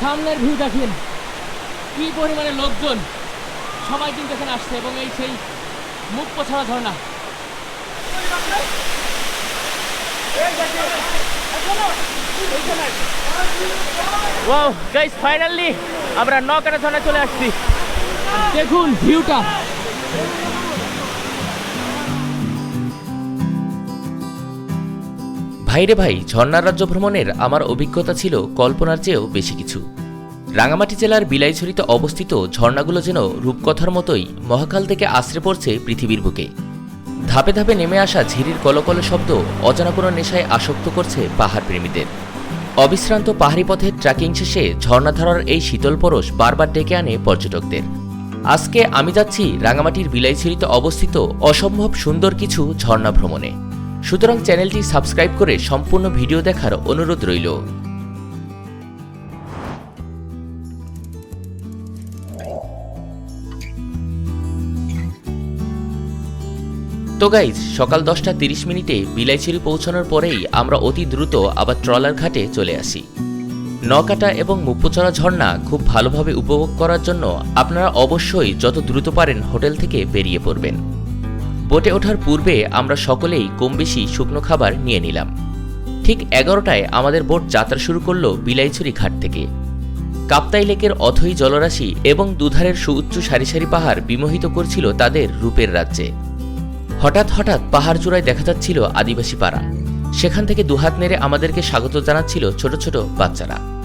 সামনের ভিউ দেখেন। কি পরিমাণে লোকজন। সবাই কিন্তু এখানে আসছে এবং এই সেই মুখ পোছাড়া ঝর্ণা। ওয়াও গাইস ফাইনালি আমরা নকাটা ঝর্ণা চলে আসছি। দেখুন ভিউটা ভাইরে ভাই ঝর্ণার রাজ্য ভ্রমণের আমার অভিজ্ঞতা ছিল কল্পনার চেয়েও বেশি কিছু। রাঙামাটি জেলার বিলাইছড়িতে অবস্থিত ঝর্ণাগুলো যেন রূপকথার মতোই মহাকাল থেকে আশ্রে পড়ছে পৃথিবীর বুকে। ধাপে ধাপে নেমে আসা ঝিরির কলকল শব্দ অজানা কোনো নেশায় আসক্ত করছে পাহাড় প্রেমীদের অবিশ্রান্ত পাহাড়ি পথের ট্রেকিং শেষে ঝর্ণাধারার এই শীতল পরশ বারবার ডেকে আনে পর্যটকদের। আজকে আমি যাচ্ছি রাঙামাটির বিলাইছড়িতে অবস্থিত অসম্ভব সুন্দর কিছু ঝর্ণা ভ্রমণে। সুতরাং চ্যানেলটি সাবস্ক্রাইব করে সম্পূর্ণ ভিডিও দেখার অনুরোধ রইল। তো গাইজ সকাল দশটা তিরিশ মিনিটে বিলাইছড়ি পৌঁছানোর পরেই আমরা অতি দ্রুত আবার ট্রলার ঘাটে চলে আসি। নকাটা এবং মুপ্পচড়া ঝর্ণা খুব ভালোভাবে উপভোগ করার জন্য আপনারা অবশ্যই যত দ্রুত পারেন হোটেল থেকে বেরিয়ে পড়বেন। বোটে ওঠার পূর্বে আমরা সকলেই কম বেশি শুকনো খাবার নিয়ে নিলাম। ঠিক এগারোটায় আমাদের বোট যাত্রা শুরু করল বিলাইছড়ি ঘাট থেকে। কাপ্তাই লেকের অথই জলরাশি এবং দুধারের সুউচ্চ সারি সারি পাহাড় বিমোহিত করছিল তাদের রূপের রাজ্যে। হঠাৎ হঠাৎ পাহাড় চূড়ায় দেখা যাচ্ছিল আদিবাসী পাড়া। সেখান থেকে দুহাত নেড়ে আমাদেরকে স্বাগত জানাচ্ছিল ছোট ছোট বাচ্চারা।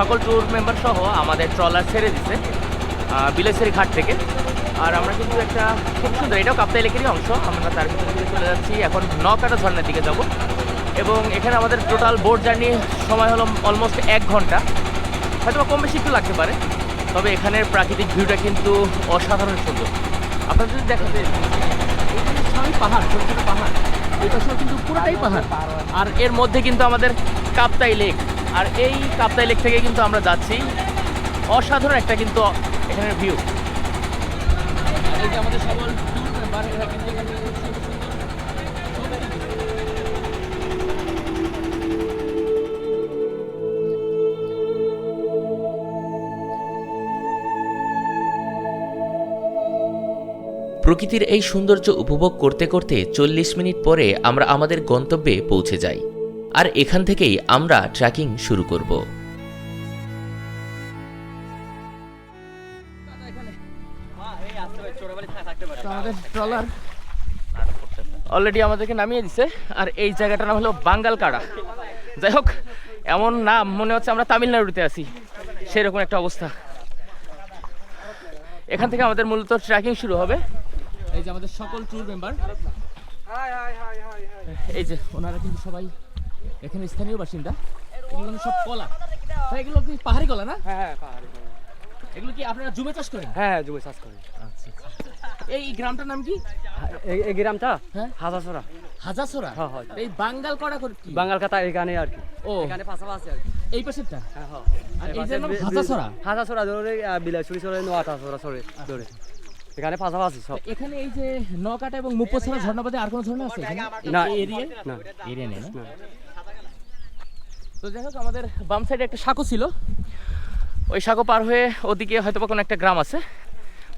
সকল ট্যুর মেম্বার সহ আমাদের ট্রলার ছেড়ে দিছে বিলাসেরি ঘাট থেকে। আর আমরা কিন্তু একটা খুব সুন্দর, এটাও কাপ্তাই লেকেরই অংশ, আমরা তার ভিতরে চলে যাচ্ছি, এখন নকাটা ঝর্ণার দিকে যাব। এবং এখানে আমাদের টোটাল বোট জার্নি সময় হলো অলমোস্ট এক ঘণ্টা। হয়তো কম বেশি একটু লাগতে পারে, তবে এখানের প্রাকৃতিক ভিউটা কিন্তু অসাধারণ সুন্দর। আপনাদের যদি দেখা যায় সবই পাহাড়, ছোট ছোট পাহাড়, এই পাশেও কিন্তু পুরোটাই পাহাড়। আর এর মধ্যে কিন্তু আমাদের কাপ্তাই লেক আর এই কাপ্তাই লেক থেকে কিন্তু আমরা যাচ্ছি। অসাধারণ একটা কিন্তু এখানের ভিউ আমাদের সকল প্রকৃতির এই সৌন্দর্য উপভোগ করতে করতে চল্লিশ মিনিট পরে আমরা আমাদের গন্তব্যে পৌঁছে যাই। আর এখান থেকেই আমরা ট্রেকিং শুরু করব। আমাদের ট্রলার অলরেডি আমাদেরকে নামিয়ে দিছে আর এই জায়গাটার নাম হলো বাঙ্গাল কাড়া যাই হোক এমন নাম মনে হচ্ছে আমরা তামিলনাড়ুতে আছি। সেরকম একটা অবস্থা। এখান থেকে আমাদের মূলত ট্রেকিং শুরু হবে। এই যে আমাদের সকল ট্যুর মেম্বার এই যে ওনারা কিন্তু সবাই এখানে স্থানীয় বাসিন্দা। এগুলো সব কলা। এগুলো কি পাহাড়ি কলা না? হ্যাঁ হ্যাঁ পাহাড়ি পাহাড়ি। এগুলো কি আপনারা জুমে চাষ করেন? হ্যাঁ হ্যাঁ জমি চাষ করি। আচ্ছা এই গ্রামটার নাম কি? এই- গ্রামটা? হ্যাঁ। হাজারছড়া। হাজাসোরা হ্যাঁ, হ্যাঁ। এই বাঙ্গাল কড়া করে কি? বাঙ্গাল খাতা এখানে আর কি। ও। এখানে পাশাপাশি আর কি। এই পাশেরটা? হ্যাঁ হ্যাঁ। আর এই যে নাম হাজাসোরা হাজারছড়া? ধরে বিলাসুরি ছড়ে নোয়াটাছড়া ছড়ে ধরে এখানে পাশাপাশি সব। এখানে এই যে নকাটা এবং মুপ্পছড়া ঝর্ণা বাদে আর কোনো ঝর্ণা আছে না। এরিয়া? না। এরিয়া নেই না। তো যাই হোক আমাদের বাম সাইডে একটা সাঁকো ছিল। ওই সাঁকো পার হয়ে ওদিকে হয়তো বা কোনো একটা গ্রাম আছে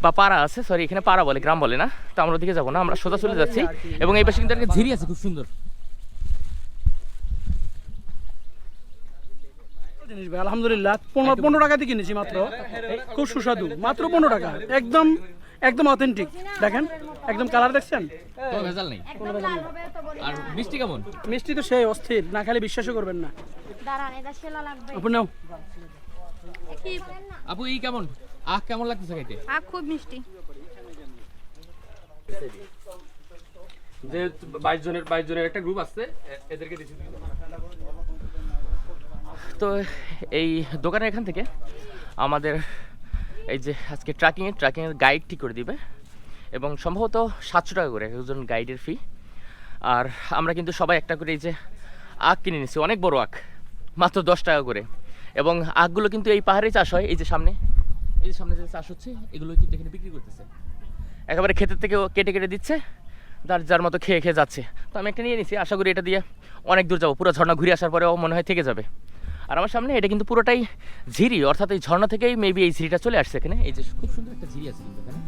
বা পাড়া আছে সরি এখানে পাড়া বলে গ্রাম বলে না। তো আমরা ওদিকে যাব না আমরা সোজা চলে যাচ্ছি। এবং এই পাশে কিন্তু একটা ঝিরি আছে খুব সুন্দর। জিনিস ভাই আলহামদুলিল্লাহ। পনেরো পনেরো টাকাতে কিনেছি মাত্র। খুব সুস্বাদু। মাত্র পনেরো টাকা। একদম একদম অথেন্টিক দেখেন একদম কালার দেখছেন? কোনো ভেজাল নেই। আর মিষ্টি কেমন? মিষ্টি তো সেই অস্থির। না খালি বিশ্বাসও করবেন না। দাঁড়ান এটা লাগবে। নাও। আপু এই কেমন? আখ কেমন লাগতেছে খাইতে? আখ খুব মিষ্টি। যে বাইশ জনের বাইশ জনের একটা গ্রুপ আছে এদেরকে দিছি। তো এই দোকানের এখান থেকে আমাদের এই যে আজকে ট্রাকিংয়ে ট্রাকিংয়ের গাইড ঠিক করে দিবে। এবং সম্ভবত সাতশো টাকা করে একজন গাইডের ফি আর আমরা কিন্তু সবাই একটা করে এই যে আখ কিনে নিচ্ছি অনেক বড় আখ। মাত্র দশ টাকা করে। এবং আখগুলো কিন্তু এই পাহাড়ে চাষ হয়, এই যে সামনে। এই যে সামনে যে চাষ হচ্ছে, এগুলো কিন্তু এখানে বিক্রি করতেছে। একেবারে ক্ষেতের থেকে কেটে কেটে দিচ্ছে, যার যার মতো খেয়ে খেয়ে যাচ্ছে। তো আমি একটা নিয়ে নিছি, আশা করি এটা দিয়ে অনেক দূর যাব। পুরো ঝর্ণা ঘুরে আসার পরেও মনে হয় থেকে যাবে। আর আমার সামনে এটা কিন্তু পুরোটাই ঝিরি, অর্থাৎ এই ঝর্ণা থেকেই মেবি এই ঝিরিটা চলে আসছে এখানে। এই যে খুব সুন্দর একটা ঝিরি আছে কিন্তু এখানে।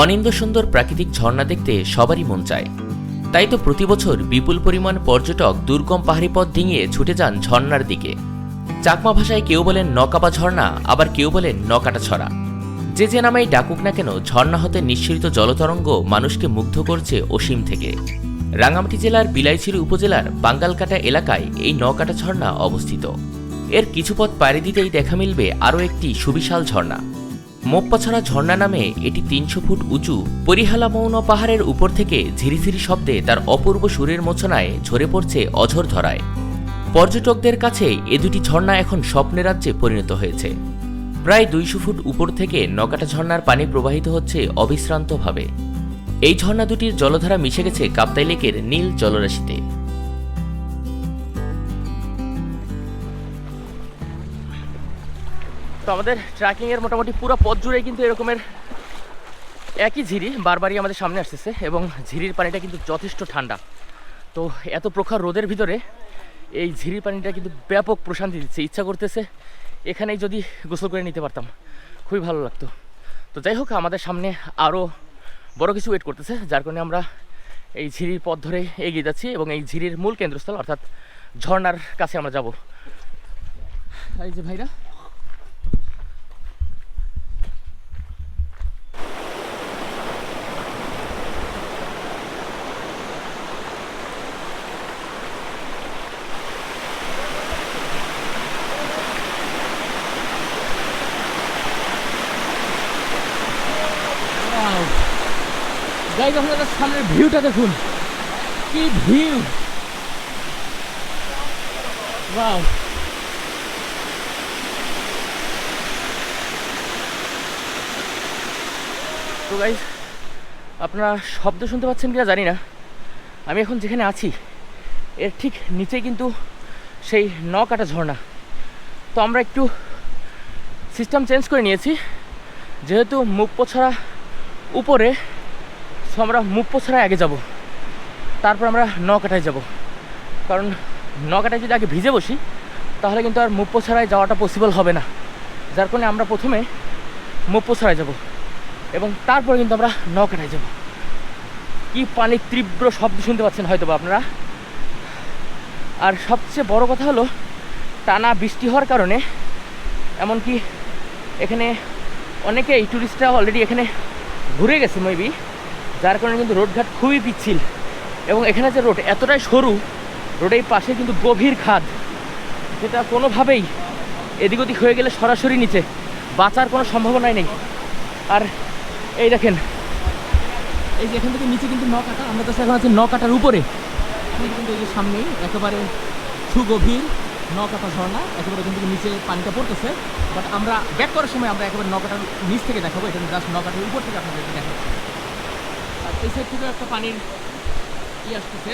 অনিন্দ সুন্দর প্রাকৃতিক ঝর্ণা দেখতে সবারই মন চায়। তাই তো প্রতি বছর বিপুল পরিমাণ পর্যটক দুর্গম পাহাড়ি পথ ডিঙিয়ে ছুটে যান ঝর্ণার দিকে। চাকমা ভাষায় কেউ বলেন নকাবা ঝর্ণা, আবার কেউ বলেন নকাটা ছড়া। যে যে নামেই ডাকুক না কেন, ঝর্ণা হতে নিঃসৃত জলতরঙ্গ মানুষকে মুগ্ধ করছে অসীম থেকে। রাঙামাটি জেলার বিলাইছিরি উপজেলার বাঙ্গালকাটা এলাকায় এই নকাটা ঝর্ণা অবস্থিত। এর কিছু পথ পাড়ি দিতেই দেখা মিলবে আরও একটি সুবিশাল ঝর্ণা। মোপ্পাছড়া ঝর্ণা নামে এটি তিনশো ফুট উঁচু। পরিহালা মৌন পাহাড়ের উপর থেকে ঝিরিঝিরি শব্দে তার অপূর্ব সুরের মোচনায় ঝরে পড়ছে অঝর ধরায়। পর্যটকদের কাছে এ দুটি ঝর্ণা এখন স্বপ্নের রাজ্যে পরিণত হয়েছে। প্রায় দুইশো ফুট উপর থেকে নকাটা ঝর্ণার পানি প্রবাহিত হচ্ছে অবিশ্রান্তভাবে। এই ঝর্ণা দুটির জলধারা মিশে গেছে কাপ্তাই লেকের নীল জলরাশিতে। তো আমাদের ট্রেকিংয়ের মোটামুটি পুরো পথ জুড়েই কিন্তু এরকমের একই ঝিরি বারবারই আমাদের সামনে আসতেছে এবং ঝিরির পানিটা কিন্তু যথেষ্ট ঠান্ডা। তো এত প্রখর রোদের ভিতরে এই ঝিরির পানিটা কিন্তু ব্যাপক প্রশান্তি দিচ্ছে, ইচ্ছা করতেছে এখানেই যদি গোসল করে নিতে পারতাম, খুবই ভালো লাগতো। তো যাই হোক, আমাদের সামনে আরও বড় কিছু ওয়েট করতেছে, যার কারণে আমরা এই ঝিরির পথ ধরে এগিয়ে যাচ্ছি এবং এই ঝিরির মূল কেন্দ্রস্থল, অর্থাৎ ঝর্নার কাছে আমরা যাব। এই যে ভাইরা গাইজ আপনাদের সামনের ভিউটা দেখুন। কি ভিউ! ওয়াও। তো গাইজ আপনারা শব্দ শুনতে পাচ্ছেন কিনা জানি না। আমি এখন যেখানে আছি, এর ঠিক নিচে কিন্তু সেই ন কাটা ঝর্ণা। তো আমরা একটু সিস্টেম চেঞ্জ করে নিয়েছি। যেহেতু মুখ পোছাড়া উপরে সো আমরা মুপ্পো ছাড়া আগে যাব। তারপর আমরা নকাটায় যাব। কারণ নকাটায় যদি আগে ভিজে বসি, তাহলে কিন্তু আর মুপ্পো ছাড়াই যাওয়াটা পসিবল হবে না। যার কারণে আমরা প্রথমে মুপ্পো ছাড়ায় যাব এবং তারপরে কিন্তু আমরা নকাটায় যাব। কি পানির তীব্র শব্দ শুনতে পাচ্ছেন হয়তো বা আপনারা? আর সবচেয়ে বড় কথা হলো, টানা বৃষ্টি হওয়ার কারণে এমনকি এখানে অনেকেই টুরিস্টরা অলরেডি এখানে ঘুরে গেছে মেবি যার কারণে কিন্তু রোডঘাট খুবই পিচ্ছিল। এবং এখানে যে রোড, এতটাই সরু, রোডের পাশে কিন্তু গভীর খাদ, যেটা কোনোভাবেই এদিক ওদিক হয়ে গেলে সরাসরি নিচে, বাঁচার কোনো সম্ভাবনাই নেই। আর এই দেখেন, এই যে এখান থেকে নিচে কিন্তু ন কাটা আমরা তো এখন আছি ন কাটার উপরে। এখন কিন্তু এই যে সামনেই একেবারে সুগভীর ন কাটা ঝর্ণা, একেবারে কিন্তু নিচে পানিটা পড়তেছে। বাট আমরা ব্যাক করার সময় আমরা একেবারে ন কাটার নিচ থেকে দেখাবো এটা জাস্ট ন কাটার উপর থেকে আপনাদেরকে আর এই সাইড থেকে একটা পানির ই আসতেছে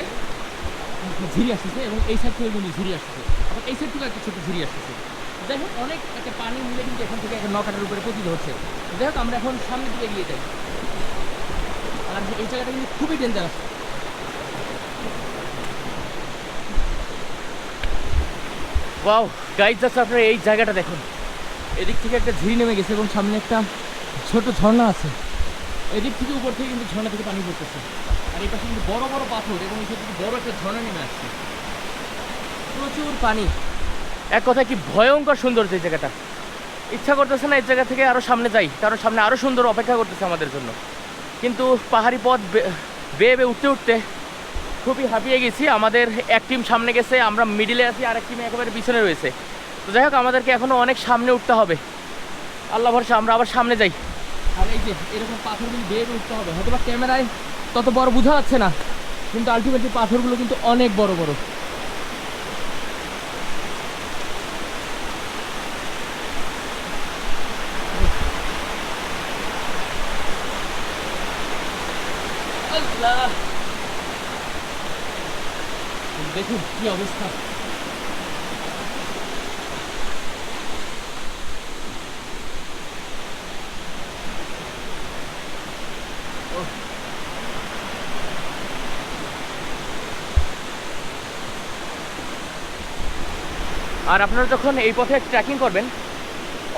ঝিরি আসতেছে এবং এই সাইড থেকে কিন্তু ঝিরি আসতেছে। আবার এই সাইড থেকে একটা ছোট ঝিরি আসতেছে। যাই হোক, অনেক একটা পানি মিলে কিন্তু এখান থেকে একটা নকাটার উপরে পতিত হচ্ছে। যাই হোক, আমরা এখন সামনের দিকে এগিয়ে যাই। আর এই জায়গাটা কিন্তু খুবই ডেঞ্জারাস ওয়াও গাইড যাচ্ছে আপনারা এই জায়গাটা দেখুন। এদিক থেকে একটা ঝিরি নেমে গেছে এবং সামনে একটা ছোট ঝর্ণা আছে। এদিক থেকে উপর থেকে কিন্তু ঝর্ণা থেকে পানি পড়তেছে। আর এই পাশে কিন্তু বড় বড় পাথর এবং এই থেকে বড় একটা ঝর্ণা নেমে আসছে। প্রচুর পানি। এক কথায় কি ভয়ঙ্কর সুন্দর যে জায়গাটা। ইচ্ছা করতেছে না এই জায়গা থেকে আরও সামনে যাই, কারণ সামনে আরও সুন্দর অপেক্ষা করতেছে আমাদের জন্য। কিন্তু পাহাড়ি পথ বেয়ে বেয়ে উঠতে উঠতে খুবই হাঁপিয়ে গেছি। আমাদের এক টিম সামনে গেছে, আমরা মিডিলে আছি আর এক টিম একেবারে পিছনে রয়েছে। তো যাই হোক, আমাদেরকে এখনও অনেক সামনে উঠতে হবে। আল্লাহ ভরসা, আমরা আবার সামনে যাই। আর এই যে, এরকম পাথরগুলো বেয়ে উঠতে হবে। হয়তো বা ক্যামেরায় তত বড় বোঝা যাচ্ছে না, কিন্তু আলটিমেটলি পাথরগুলো কিন্তু অনেক বড় বড়। দেখুন কি অবস্থা। আর আপনারা যখন এই পথে ট্রেকিং করবেন,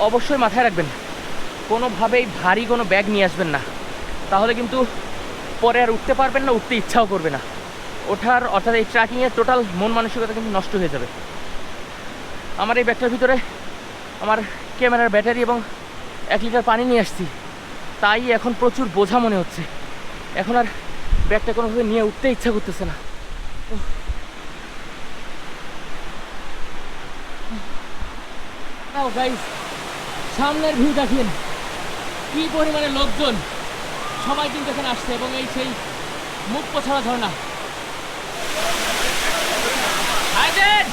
অবশ্যই মাথায় রাখবেন, কোনোভাবেই ভারী কোনো ব্যাগ নিয়ে আসবেন না। তাহলে কিন্তু পরে আর উঠতে পারবেন না, উঠতে ইচ্ছাও করবে না। ওঠার, অর্থাৎ এই ট্রেকিংয়ের টোটাল মন মানসিকতা কিন্তু নষ্ট হয়ে যাবে। আমার এই ব্যাগটার ভিতরে আমার ক্যামেরার ব্যাটারি এবং এক লিটার পানি নিয়ে আসছি। তাই এখন প্রচুর বোঝা মনে হচ্ছে। এখন আর ব্যাগটা কোনোভাবে নিয়ে উঠতে ইচ্ছা করতেছে না। গাইস সামনের ভিউ দেখেন। কি পরিমাণে লোকজন। সবাই কিন্তু এখানে আসছে এবং এই সেই মুখ পোছাড়া ঝর্ণা। হাইজেন!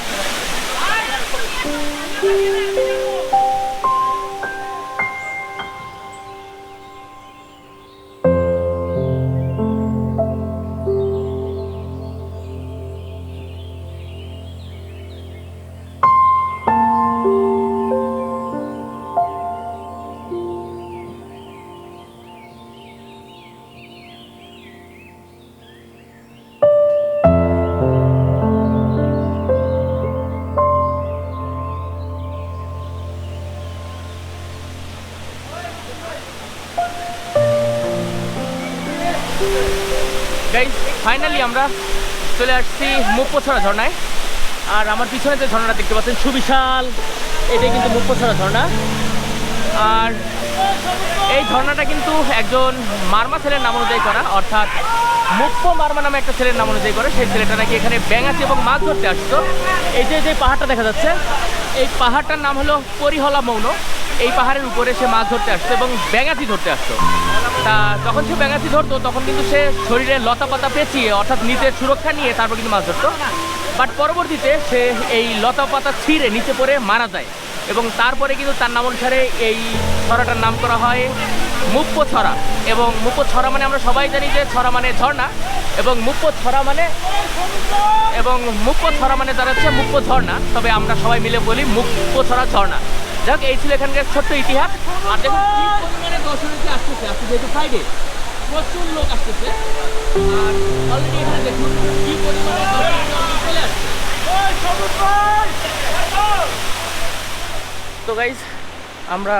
আমরা চলে আসছি মুখপোছড়া ঝর্ণায়। আর আমার পিছনে যে ঝর্ণাটা দেখতে পাচ্ছেন, সুবিশাল, এটাই কিন্তু মুখপোছড়া ঝর্ণা। আর এই ঝর্ণাটা কিন্তু একজন মারমা ছেলের নাম অনুযায়ী করা, অর্থাৎ মুক্ত মারমা নামে একটা ছেলের নাম অনুযায়ী করে। সেই ছেলেটা নাকি এখানে ব্যাঙাচি এবং মাছ ধরতে আসতো। এই যে যে পাহাড়টা দেখা যাচ্ছে, এই পাহাড়টার নাম হলো পরিহলা মৌন। এই পাহাড়ের উপরে সে মাছ ধরতে আসতো এবং ব্যাঙাচি ধরতে আসতো। তা যখন সে ব্যাঙাচি ধরতো, তখন কিন্তু সে শরীরে লতা পাতা পেঁচিয়ে, অর্থাৎ নিচে সুরক্ষা নিয়ে তারপর কিন্তু মাছ ধরতো। বাট পরবর্তীতে সে এই লতা পাতা ছিঁড়ে নিচে পড়ে মারা যায় এবং তারপরে কিন্তু তার নাম অনুসারে এই ছড়াটার নাম করা হয় মুপ্প ছড়া এবং মুপ্প ছড়া মানে আমরা সবাই জানি যে ছড়া মানে ঝর্ণা এবং মুপ্প ছড়া মানে এবং মুপ্প ছড়া মানে তার হচ্ছে মুপ্প ঝর্ণা তবে আমরা সবাই মিলে বলি মুপ্প ছড়া ঝর্ণা। যাক এই ছিল এখানকার ছোট্ট ইতিহাস। আর দেখুন কি পরিমাণে দর্শনার্থী আসতেছে আজকে যেহেতু ফ্রাইডে প্রচুর লোক আসতেছে। আর অলরেডি এখানে দেখুন কি পরিমাণে দর্শনার্থী চলে আসছে। তো গাইজ আমরা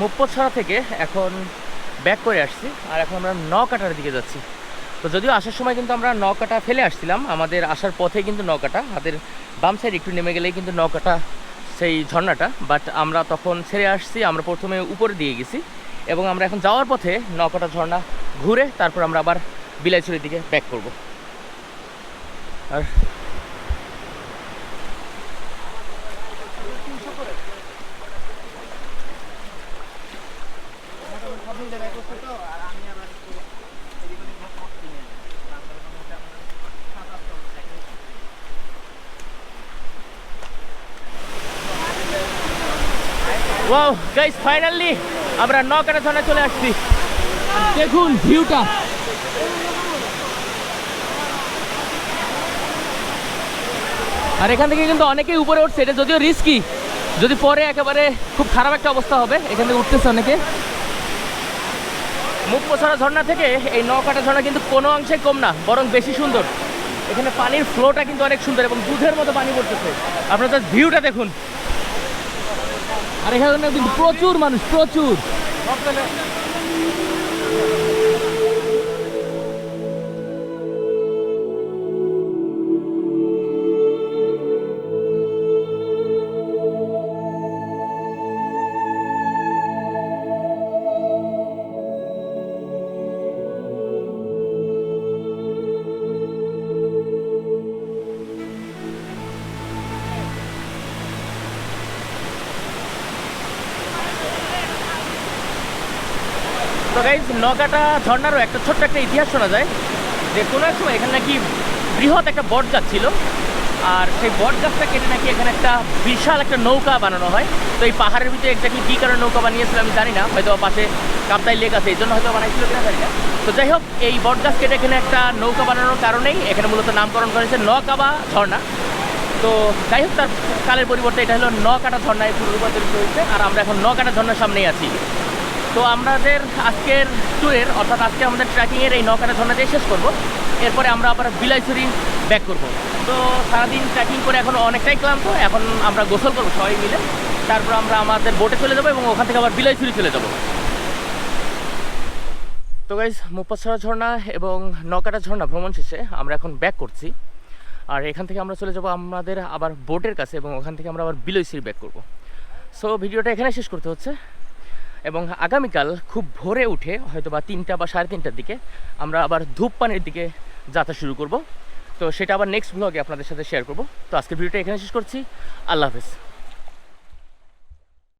মুপ্পছড়া থেকে এখন ব্যাক করে আসছি আর এখন আমরা নকাটার দিকে যাচ্ছি। তো যদিও আসার সময় কিন্তু আমরা নকাটা ফেলে আসছিলাম আমাদের আসার পথে কিন্তু নকাটা হাতের বাম সাইড একটু নেমে গেলেই কিন্তু নকাটা সেই ঝর্ণাটা বাট আমরা তখন ছেড়ে আসছি, আমরা প্রথমে উপরে দিয়ে গেছি এবং আমরা এখন যাওয়ার পথে নকাটা ঝর্ণা ঘুরে তারপর আমরা আবার বিলাইছড়ির দিকে ব্যাক করব। আর ওয়াও গাইস ফাইনালি আমরা নকাটা ঝর্ণা চলে আসছি। দেখুন ভিউটা আর এখান থেকে কিন্তু অনেকেই উপরে উঠছে এটা যদিও রিস্কি যদি পরে একেবারে খুব খারাপ একটা অবস্থা হবে এখান থেকে উঠতেছে অনেকে। মুখপোছাড়া ঝর্ণা থেকে এই নকাটা ঝর্ণা কিন্তু কোনো অংশে কম না বরং বেশি সুন্দর। এখানে পানির ফ্লোটা কিন্তু অনেক সুন্দর এবং দুধের মতো পানি পড়তেছে। আপনার ভিউটা দেখুন। আর এখানে কিন্তু প্রচুর মানুষ প্রচুর। গাইজ, নগাটা ঝর্ণারও একটা ছোট্ট একটা ইতিহাস শোনা যায় যে কোনো এক সময় এখানে নাকি বৃহৎ একটা বট গাছ ছিল আর সেই বট গাছটা কেটে নাকি এখানে একটা বিশাল একটা নৌকা বানানো হয়। তো এই পাহাড়ের ভিতরে এক্স্যাক্টলি কী কারণে নৌকা বানিয়েছিল আমি জানি না, হয়তো পাশে কাপ্তাই লেক আছে, এই জন্য হয়তো বানাইছিল কিনা জানি না। তো যাই হোক, এই বট গাছ কেটে এখানে একটা নৌকা বানানোর কারণেই এখানে মূলত নামকরণ করেছে নকাবা ঝর্ণা। তো যাই হোক, তার কালের পরিবর্তে এটা হলো নকাটা ঝর্ণায় রূপান্তরিত হয়েছে, আর আমরা এখন নকাটা ঝর্ণার সামনেই আছি। তো আমাদের আজকের ট্যুরের অর্থাৎ আজকে আমাদের ট্রেকিংয়ের এই নৌকাটা ঝর্ণাতেই শেষ করব। এরপরে আমরা আবার বিলাইছড়ি ব্যাক করব। তো সারাদিন ট্রেকিং করে এখন অনেকটাই ক্লান্ত, এখন আমরা গোসল করব সবাই মিলে। তারপর আমরা আমাদের বোটে চলে যাব এবং ওখান থেকে আবার বিলাইছড়ি চলে যাব। তো গাইজ মুপাছড়া ঝর্ণা এবং নকাটা ঝর্ণা ভ্রমণ শেষে আমরা এখন ব্যাক করছি। আর এখান থেকে আমরা চলে যাব আমাদের আবার বোটের কাছে এবং ওখান থেকে আমরা আবার বিলাইছড়ি ব্যাক করব। সো ভিডিওটা এখানে শেষ করতে হচ্ছে। এবং আগামীকাল খুব ভোরে উঠে হয়তো বা তিনটা বা সাড়ে তিনটার দিকে আমরা আবার ধূপপানির দিকে যাত্রা শুরু করব। তো সেটা আবার নেক্সট ব্লগে আপনাদের সাথে শেয়ার করব। তো আজকে ভিডিওটা এখানে শেষ করছি। আল্লাহ হাফেজ।